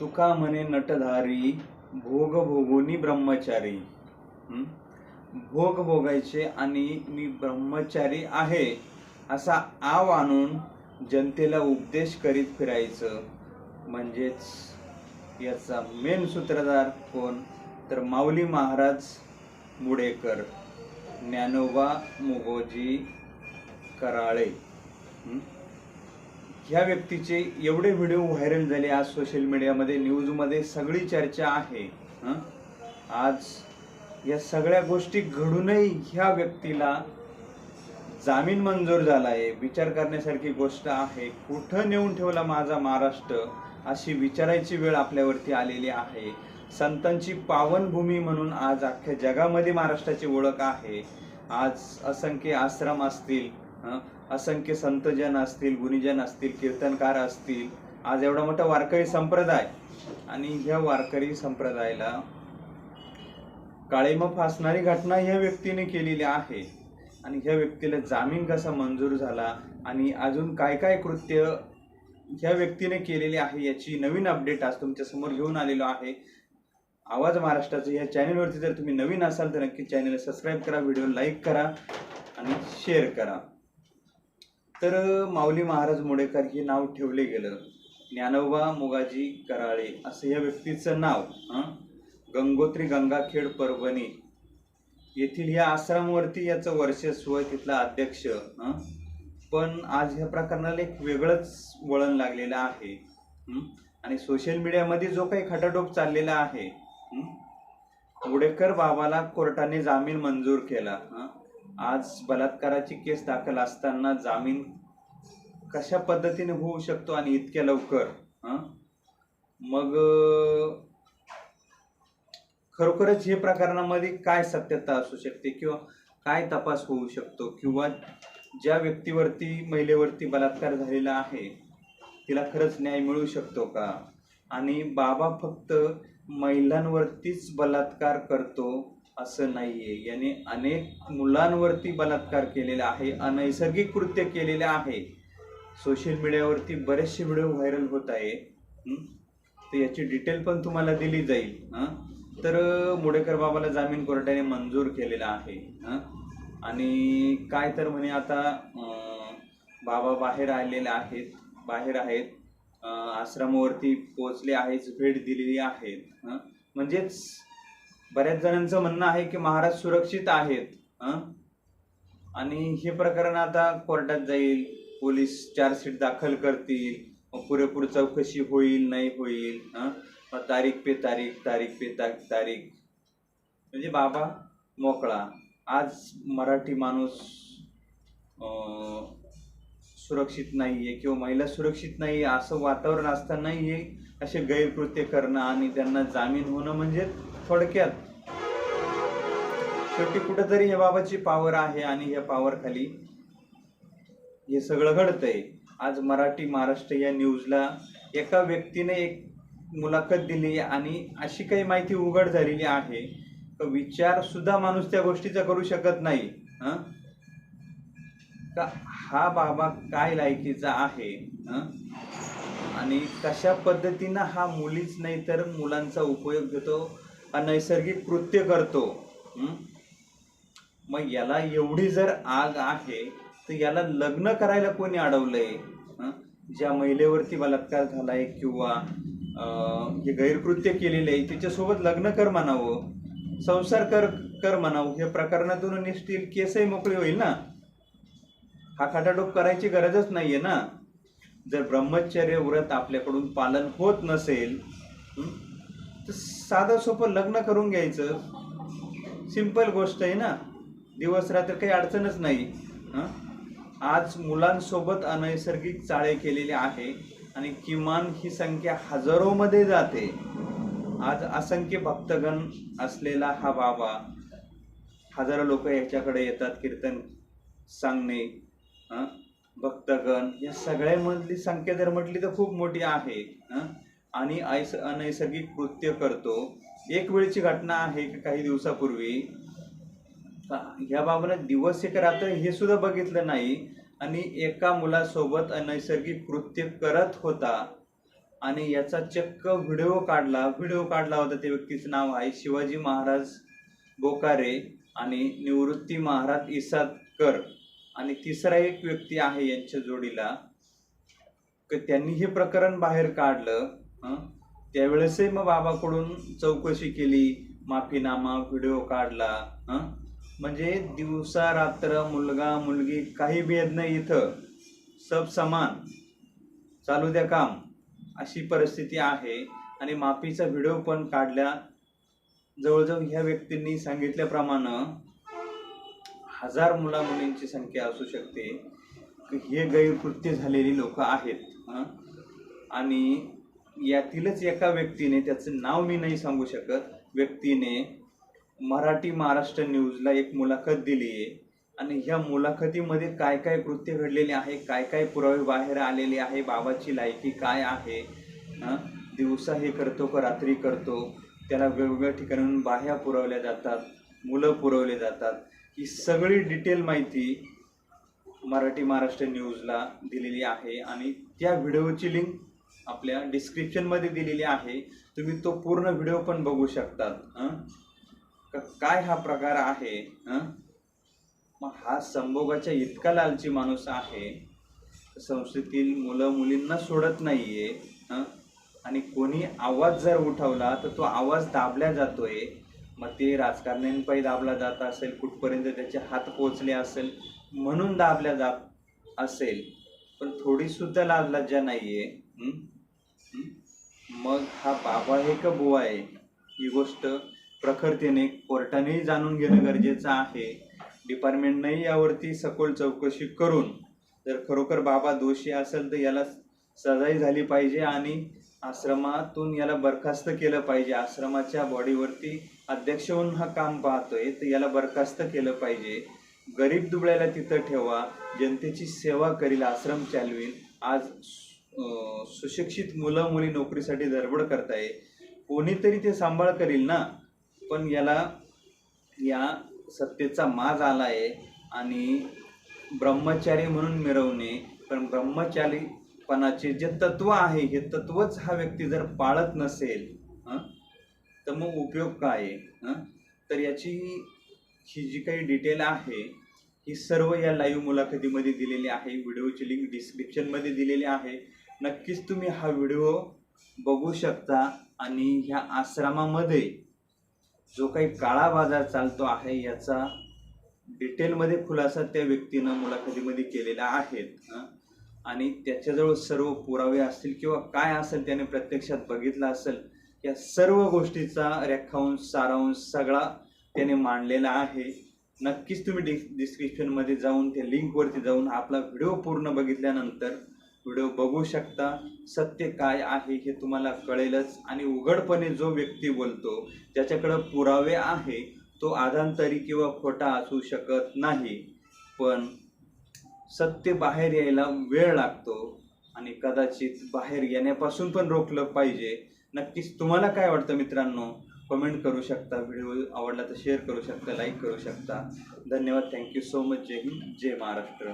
तुका म्हणे नटधारी भोग भोगोनी ब्रह्मचारी. भोग भोगायचे आणि मी ब्रह्मचारी आहे असा आव आणून जनतेला उपदेश करीत फिरायचं. म्हणजेच याचा मेन सूत्रधार कोण? तर माऊली महाराज मुडेकर ज्ञानोबा मुगोजी कराळे. ह्या व्यक्तीचे एवढे व्हिडिओ व्हायरल झाले आज सोशल मीडियामध्ये न्यूजमध्ये सगळी चर्चा आहे हं? आज या सगळ्या गोष्टी घडूनही ह्या व्यक्तीला जामीन मंजूर झाला आहे विचार करण्यासारखी गोष्ट आहे कुठं नेऊन ठेवला माझा महाराष्ट्र अशी विचारायची वेळ आपल्यावरती आलेली आहे संतांची पावनभूमी म्हणून आज अख्ख्या जगामध्ये महाराष्ट्राची ओळख आहे आज असंख्य आश्रम असतील हं? असंख्य संतजन असतील गुणीजन असतील कीर्तनकार असतील. आज एवढा मोठा वारकरी संप्रदाय. आणि ह्या वारकरी संप्रदायाला काळीमा फासणारी घटना ह्या व्यक्तीने केलेली आहे. आणि ह्या व्यक्तीला जामीन कसा मंजूर झाला? आणि अजून काय काय कृत्य ह्या व्यक्तीने केलेले आहे याची नवीन अपडेट आज तुमच्यासमोर घेऊन आलेलो आहे. आवाज महाराष्ट्राचं ह्या चॅनलवरती जर तुम्ही नवीन असाल तर नक्की चॅनलला सबस्क्राईब करा व्हिडिओ लाईक करा आणि शेअर करा. तर माऊली महाराज मुडेकर हे नाव ठेवले गेलं. ज्ञानोबा मुगाजी कराळे असं या व्यक्तीचं नाव गंगोत्री गंगाखेड परभणी. येथील या आश्रमवरती याचं वर्चस्व तिथला अध्यक्ष पण आज ह्या प्रकरणाला एक वेगळंच वळण लागलेलं आहे आणि सोशल मीडियामध्ये जो काही खटाटोप चाललेला आहे मुडेकर बाबाला कोर्टाने जामीन मंजूर केला आज बलात्काराची केस दाखल असताना जामीन कशा पद्धतीने होऊ शकतो आणि इतक्या लवकर मग खरोखरच हे प्रकरणामध्ये काय सत्यता असू शकते किंवा काय तपास होऊ शकतो किंवा ज्या व्यक्तीवरती महिलेवरती बलात्कार झालेला आहे तिला खरंच न्याय मिळू शकतो का? आणि बाबा फक्त महिलांवरतीच बलात्कार करतो असं नाहीये. याने अनेक मुलांवरती बलात्कार केलेला आहे अनैसर्गिक कृत्य केलेले आहे. सोशल मीडियावरती बरेचसे व्हिडिओ व्हायरल होत आहे. तर याची डिटेल पण तुम्हाला दिली जाईल. हं? तर मुडेकर बाबाला जामीन कोर्टाने मंजूर केलेला आहे. हं? आणि काय तर म्हणे आता बाबा बाहेर आलेले आहेत बाहेर आहेत आश्रमावरती पोचले आहेत भेट दिलेली आहेत. हं? म्हणजेच बऱ्याच जणांचं म्हणणं आहे की महाराज सुरक्षित आहेत आणि हे प्रकरण आता कोर्टात जाईल पोलीस चार्जशीट दाखल करतील मग पुरेपूर चौकशी होईल नाही होईल तारीख पे तारीख तारीख पे तारीख. म्हणजे बाबा मोकळा. आज मराठी माणूस सुरक्षित नाही आहे किंवा महिला सुरक्षित नाही असं वातावरण असतानाही हे असे गैरकृत्य करणं आणि त्यांना जामीन होणं म्हणजे थोडक्यात. शेवटी कुठेतरी हे बाबाची पावर आहे आणि या पावर खाली हे सगळं घडतंय. आज मराठी महाराष्ट्र या न्यूजला एका व्यक्तीने एक मुलाखत दिली आणि अशी काही माहिती उघड झालेली आहे. विचार सुद्धा माणूस त्या गोष्टीचा करू शकत नाही का हा बाबा काय लायकीचा आहे हं? आणि कशा पद्धतीनं हा मुलीच नाही तर मुलांचा उपयोग घेतो नैसर्गिक कृत्य करतो मग याला एवढी जर आग आहे तर याला लग्न करायला कोणी अडवलंय ज्या महिलेवरती बलात्कार झालाय किंवा जे हे गैरकृत्य केलेले आहे तिच्यासोबत लग्न कर म्हणावं संसार कर कर म्हणावं हे प्रकरणातून निष्ठील केसही मोकळी होईल ना? हा खाटाडोप करायची गरजच नाहीये ना? जर ब्रह्मचर्य व्रत आपल्याकडून पालन होत नसेल तर साधं सोपं लग्न करून घ्यायचं. सिंपल गोष्ट आहे ना. दिवस रात्र काही अडचणच नाही. आज मुलांसोबत अनैसर्गिक चाळे केलेले आहे आणि किमान ही संख्या हजारोमध्ये जाते. आज असंख्य भक्तगण असलेला हा बाबा हजारो लोक याच्याकडे येतात कीर्तन सांगणे हां? भक्तगण या सगळ्यामधली संख्या जर म्हटली तर खूप मोठी आहे. आणि ऐस अनैसर्गिक कृत्य करतो. एक वेळची घटना आहे की काही दिवसापूर्वी. ह्या बाबानं दिवस एक रात्र हे सुद्धा बघितलं नाही. आणि एका मुलासोबत अनैसर्गिक कृत्य करत होता. आणि याचा चक्क व्हिडिओ काढला. व्हिडिओ काढला होता त्या व्यक्तीचं नाव आहे शिवाजी महाराज बोकारे आणि निवृत्ती महाराज इसादकर. आणि तिसरा एक व्यक्ती आहे यांच्या जोडीला त्यांनी हे प्रकरण बाहेर काढलं त्यावेळेसही मग बाबाकडून चौकशी केली माफीनामा व्हिडिओ काढला म्हणजे दिवसा रात्र मुलगा मुलगी काही भेद नाही इथं. सब समान. चालू द्या काम. अशी परिस्थिती आहे. आणि माफीचा व्हिडिओ पण काढल्या. जवळजवळ ह्या व्यक्तींनी सांगितल्याप्रमाणे हजार मुला मुलींची संख्या असू शकते. हे गैरकृत्य झालेली लोक आहेत. हं? आणि यातीलच एका व्यक्तीने त्याचं नाव मी नाही सांगू शकत व्यक्तीने मराठी महाराष्ट्र न्यूजला एक मुलाखत दिली आहे. आणि ह्या मुलाखतीमध्ये काय काय कृत्य घडलेले आहे काय काय पुरावे बाहेर आलेले आहे बाबाची लायकी काय आहे हं? दिवसा हे करतो का रात्री करतो? त्याला वेगवेगळ्या ठिकाणाहून बाह्या पुरवल्या जातात मुलं पुरवले जातात. ही सगळी डिटेल माहिती मराठी महाराष्ट्र न्यूजला दिलेली आहे आणि त्या व्हिडिओची लिंक आपल्या डिस्क्रिप्शनमध्ये दिलेली आहे. तुम्ही तो पूर्ण व्हिडिओ पण बघू शकतात काय हा प्रकार आहे हं? मग हा संभोगाच्या इतका लालची माणूस आहे संस्थेतील मुलं मुलींना सोडत नाहीये आहे आणि कोणी आवाज जर उठवला तर तो आवाज दाबला जातोय. मग ते राजकारण्यांपायी दाबला जात असेल कुठपर्यंत त्याचे हात पोचले असेल म्हणून दाबल्या जात असेल. पण थोडी सुद्धा लाज लज्जा नाहीये. मग हा बाबा हे का बुवा आहे? ही गोष्ट प्रखरतेने कोर्टानेही जाणून घेणं गरजेचं आहे. डिपार्टमेंटनेही यावरती सखोल चौकशी करून जर खरोखर बाबा दोषी असेल तर याला सजाई झाली पाहिजे आणि आश्रमातून याला बरखास्त केलं पाहिजे. आश्रमाच्या बॉडीवरती अध्यक्ष होऊन हा काम पाहतोय तर याला बरखास्त केलं पाहिजे. गरीब दुबळ्याला तिथं ठेवा जनतेची सेवा करील आश्रम चालवील. आज सुशिक्षित मुलं मुली नोकरीसाठी धडबड करताय. कोणीतरी ते सांभाळ करील ना? पण याला या सत्तेचा माज आहे आणि ब्रह्मचारी म्हणून मिरवणे. पण ब्रह्मचारी पणाचे जे तत्व आहे हे तत्वच हा व्यक्ती जर पाळत नसेल तर मग उपयोग काय आहे तर याची ही जी काही डिटेल आहे ही सर्व या लाईव्ह मुलाखतीमध्ये दिलेली आहे व्हिडिओची लिंक डिस्क्रिप्शनमध्ये दिलेली आहे नक्कीच तुम्ही हा व्हिडिओ बघू शकता आणि ह्या आश्रमामध्ये जो काही काळा बाजार चालतो आहे याचा डिटेलमध्ये खुलासा त्या व्यक्तीनं मुलाखतीमध्ये केलेला आहे हं? आणि त्याच्याजवळ सर्व पुरावे असतील किंवा काय असेल त्याने प्रत्यक्षात बघितलं असेल या सर्व गोष्टीचा रेखांश सारांश सगळा त्याने मांडलेला आहे. नक्कीच तुम्ही डिस डिस्क्रिप्शनमध्ये जाऊन त्या लिंकवरती जाऊन आपला व्हिडिओ पूर्ण बघितल्यानंतर व्हिडिओ बघू शकता. सत्य काय आहे हे तुम्हाला कळेलच आणि उघडपणे जो व्यक्ती बोलतो ज्याच्याकडं पुरावे आहे तो आधांतरी किंवा खोटा असू शकत नाही. पण सत्य बाहेर यायला वेळ लागतो आणि कदाचित बाहेर येण्यापासून पण रोखलं पाहिजे. नक्कीच तुम्हाला काय वाटतं मित्रांनो? कमेंट करू शकता व्हिडिओ आवडला तर शेअर करू शकता लाईक करू शकता. धन्यवाद थँक्यू सो मच जय हिंद जय महाराष्ट्र.